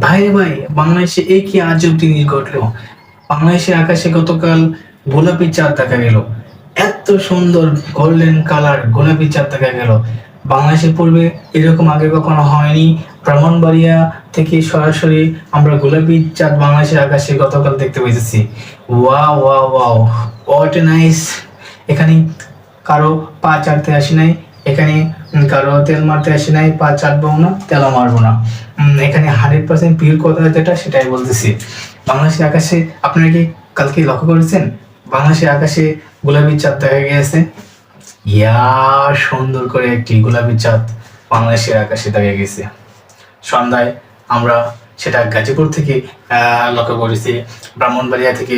ভাই ভাই, বাংলাদেশে এই কি আজব জিনিস ঘটলো? বাংলাদেশের আকাশে গতকাল গোলাপি চাঁদ দেখা গেল। এত সুন্দর গোল্ডেন কালার গোলাপি চাঁদ দেখা গেল। বাংলাদেশের পূর্বে এরকম আগে কখনো হয়নি। ব্রাহ্মণবাড়িয়া থেকে সরাসরি আমরা গোলাপি চাঁদ বাংলাদেশের আকাশে গতকাল দেখতে পেয়েছি। ওয়া ওয়া ওয়াও হোয়াট এ নাইস এখানে কারও পা চাটতে আসি নাই। এখানে কারও তেল মারতে আসি নাই, পা চাটবো না, তেলও মারবো না। এখানে হান্ড্রেড পার্সেন্ট পিওর কথা যেটা, সেটাই বলতেছি। বাংলাদেশের আকাশে, আপনারা কি কালকে লক্ষ্য করেছেন? বাংলাদেশের আকাশে গোলাপি চাঁদ দেখা গিয়েছে। ইয়া, সুন্দর করে একটি গোলাপি চাঁদ বাংলাদেশের আকাশে দেখা গেছে সন্ধ্যায় আমরা সেটা গাজীপুর থেকে লক্ষ্য করেছি। ব্রাহ্মণবাড়িয়া থেকে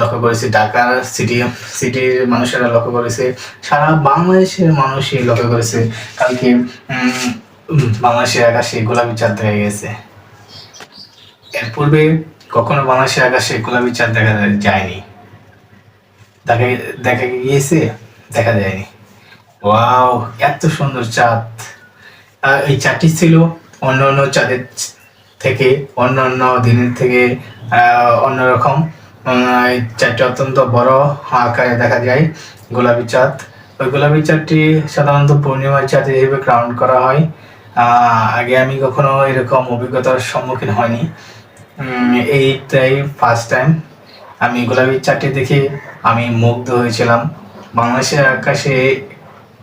লক্ষ্য করেছি ঢাকার সিটি সিটির মানুষেরা লক্ষ্য করেছে, সারা বাংলাদেশের মানুষই লক্ষ্য করেছে। কালকে বাংলাদেশের আকাশে গোলাপি চাঁদ দেখা গেছে। এর পূর্বে কখনো বাংলাদেশের আকাশে গোলাপি চাঁদ দেখা যায়নি। দেখা দেখা গিয়েছে, দেখা যায়নি। ওয়াও, এত সুন্দর চাঁদ। এই চাঁদটি ছিল অন্য অন্য চাঁদের থেকে অন্য অন্য দিনের থেকে অন্যরকম। এই চাঁদটি অত্যন্ত বড় আকারে দেখা যায় গোলাপি চাঁদ। ওই গোলাপি চাঁদটি সাধারণত পূর্ণিমার চাঁদ হিসেবে ক্রাউন করা হয়। আগে আমি কখনো এরকম অভিজ্ঞতার সম্মুখীন হয়নি। উম, এইটাই ফার্স্ট টাইম আমি গোলাপি চাঁদটি দেখে আমি মুগ্ধ হয়েছিলাম। বাংলাদেশের আকাশে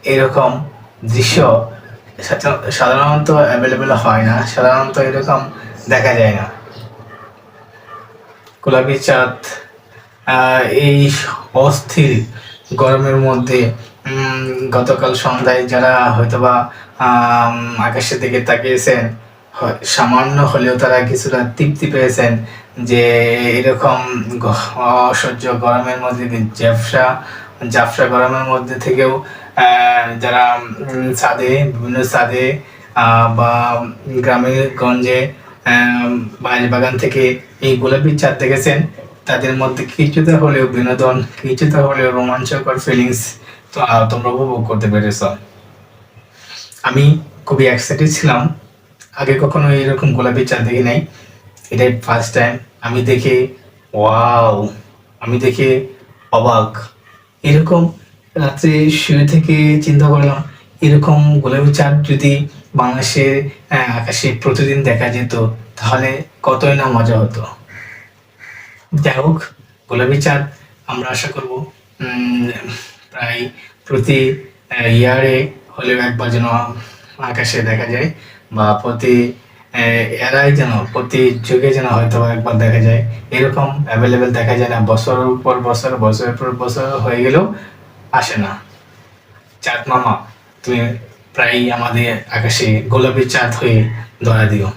এরকম দৃশ্য সাধা- সাধারণত অ্যাভেলেবেল হয় না। সাধারণত এরকম দেখা যায় না। গোলাপি চাঁদ এই অস্থির গরমের মধ্যে গতকাল সন্ধ্যায় যারা হয়তোবা আকাশের দিকে তাকিয়েছেন সামান্য হলেও তারা কিছুটা তৃপ্তি পেয়েছেন যে এরকম অসহ্য গরমের মধ্যে ঝাপসা ঝাপসা গরমের মধ্যে থেকেও যারা ছাদে, বিভিন্ন ছাদে বা গ্রামে গঞ্জে বাঁশ বাগান থেকে এই গোলাপি চাঁদ দেখেছেন? তাদের মধ্যে কিছুটা হলেও বিনোদন, কিছুটা হলেও রোমাঞ্চকর ফিলিংস তো তোমরা উপভোগ করতে পেরেছ। আমি খুবই এক্সাইটেড ছিলাম। আগে কখনো এরকম গোলাপি চাঁদ দেখি নাই। এটাই ফার্স্ট টাইম আমি দেখে ওয়াও আমি দেখে অবাক। এরকম রাত্রে শুয়ে থেকে চিন্তা করলাম, এরকম গোলাপি চাঁদ যদি বাংলাদেশের আকাশে প্রতিদিন দেখা যেত, তাহলে কতই না মজা হতো। যাই হোক, গোলাপি চাঁদ আমরা আশা করব প্রায় প্রতি ইয়ারে হলেও একবার যেন আকাশে দেখা যায়, বা প্রতি এরাই যেন, প্রতি যুগে যেন হয়তো একবার দেখা যায়। এরকম অ্যাভেলেবেল দেখা যায় না, বছরের পর বছর, বছরের পর বছর হয়ে গেলেও আসে না। চাঁদ মামা, তুমি প্রায় আমাদের আকাশে গোলাপের চাঁদ হয়ে দয়া দিও।